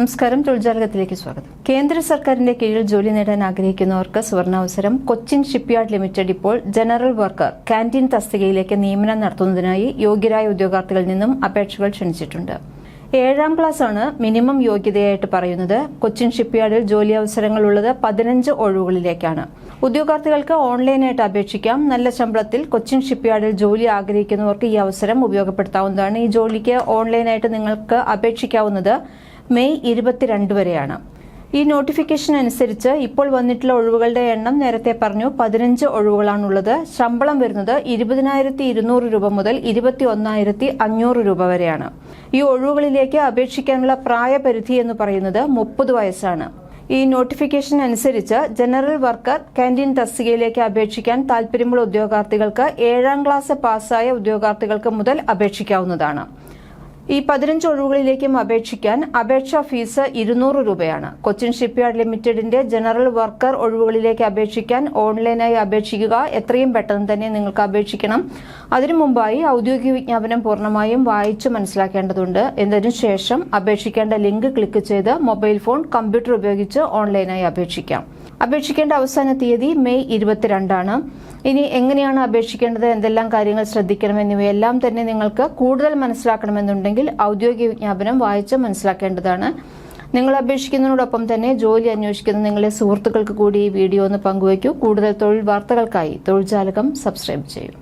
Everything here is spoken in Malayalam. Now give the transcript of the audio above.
നമസ്കാരം. തൊഴിൽജാലകത്തിലേക്ക് സ്വാഗതം. കേന്ദ്ര സർക്കാരിന്റെ കീഴിൽ ജോലി നേടാൻ ആഗ്രഹിക്കുന്നവർക്ക് സുവർണാവസരം. കൊച്ചിൻ ഷിപ്പ്യാർഡ് ലിമിറ്റഡ് ഇപ്പോൾ ജനറൽ വർക്കർ കാന്റീൻ തസ്തികയിലേക്ക് നിയമനം നടത്തുന്നതിനായി യോഗ്യരായ ഉദ്യോഗാർത്ഥികളിൽ നിന്നും അപേക്ഷകൾ ക്ഷണിച്ചിട്ടുണ്ട്. ഏഴാം ക്ലാസ് ആണ് മിനിമം യോഗ്യതയായിട്ട് പറയുന്നത്. കൊച്ചിൻ ഷിപ്പ്യാർഡിൽ ജോലി അവസരങ്ങൾ ഉള്ളത് പതിനഞ്ച് ഒഴിവുകളിലേക്കാണ്. ഉദ്യോഗാർത്ഥികൾക്ക് ഓൺലൈനായിട്ട് അപേക്ഷിക്കാം. നല്ല ശമ്പളത്തിൽ കൊച്ചിൻ ഷിപ്പ്യാർഡിൽ ജോലി ആഗ്രഹിക്കുന്നവർക്ക് ഈ അവസരം ഉപയോഗപ്പെടുത്താവുന്നതാണ്. ഈ ജോലിക്ക് ഓൺലൈനായിട്ട് നിങ്ങൾക്ക് അപേക്ഷിക്കാവുന്നത് മെയ് ഇരുപത്തിരണ്ട് വരെയാണ്. ഈ നോട്ടിഫിക്കേഷൻ അനുസരിച്ച് ഇപ്പോൾ വന്നിട്ടുള്ള ഒഴിവുകളുടെ എണ്ണം നേരത്തെ പറഞ്ഞു പതിനഞ്ച് ഒഴിവുകളാണുള്ളത്. ശമ്പളം വരുന്നത് ഇരുപതിനായിരത്തി ഇരുന്നൂറ് രൂപ മുതൽ ഇരുപത്തി ഒന്നായിരത്തി അഞ്ഞൂറ് രൂപ വരെയാണ്. ഈ ഒഴിവുകളിലേക്ക് അപേക്ഷിക്കാനുള്ള പ്രായപരിധി എന്ന് പറയുന്നത് മുപ്പത് വയസ്സാണ്. ഈ നോട്ടിഫിക്കേഷൻ അനുസരിച്ച് ജനറൽ വർക്കർ കാന്റീൻ തസ്തികയിലേക്ക് അപേക്ഷിക്കാൻ താൽപര്യമുള്ള ഉദ്യോഗാർത്ഥികൾക്ക് ഏഴാം ക്ലാസ് പാസ്സായ ഉദ്യോഗാർത്ഥികൾക്ക് മുതൽ അപേക്ഷിക്കാവുന്നതാണ്. ഈ പതിനഞ്ച് ഒഴിവുകളിലേക്കും അപേക്ഷിക്കാൻ അപേക്ഷാ ഫീസ് ഇരുന്നൂറ് രൂപയാണ്. കൊച്ചിൻ ഷിപ്പ്യാർഡ് ലിമിറ്റഡിന്റെ ജനറൽ വർക്കർ ഒഴിവുകളിലേക്ക് അപേക്ഷിക്കാൻ ഓൺലൈനായി അപേക്ഷിക്കുക എത്രയും പെട്ടെന്ന് തന്നെ നിങ്ങൾക്ക് അപേക്ഷിക്കണം. അതിനു മുമ്പായി ഔദ്യോഗിക വിജ്ഞാപനം പൂർണമായും വായിച്ചു മനസ്സിലാക്കേണ്ടതുണ്ട്. എന്നതിനു ശേഷം അപേക്ഷിക്കേണ്ട ലിങ്ക് ക്ലിക്ക് ചെയ്ത് മൊബൈൽ ഫോൺ കമ്പ്യൂട്ടർ ഉപയോഗിച്ച് ഓൺലൈനായി അപേക്ഷിക്കാം. അപേക്ഷിക്കേണ്ട അവസാന തീയതി മെയ് ഇരുപത്തിരണ്ടാണ്. ഇനി എങ്ങനെയാണ് അപേക്ഷിക്കേണ്ടത്? എന്തെല്ലാം കാര്യങ്ങൾ ശ്രദ്ധിക്കണം എന്നിവയെല്ലാം തന്നെ നിങ്ങൾക്ക് കൂടുതൽ മനസ്സിലാക്കണമെന്നുണ്ടെങ്കിൽ ഔദ്യോഗിക വിജ്ഞാപനം വായിച്ച് മനസ്സിലാക്കേണ്ടതാണ്. നിങ്ങൾ അപേക്ഷിക്കുന്നതിനോടൊപ്പം തന്നെ ജോലി അന്വേഷിക്കുന്ന നിങ്ങളുടെ സുഹൃത്തുക്കൾക്ക് കൂടി ഈ വീഡിയോ ഒന്ന് പങ്കുവയ്ക്കൂ. കൂടുതൽ തൊഴിൽ വാർത്തകൾക്കായി തൊഴിൽ ജാലകം സബ്സ്ക്രൈബ് ചെയ്യൂ.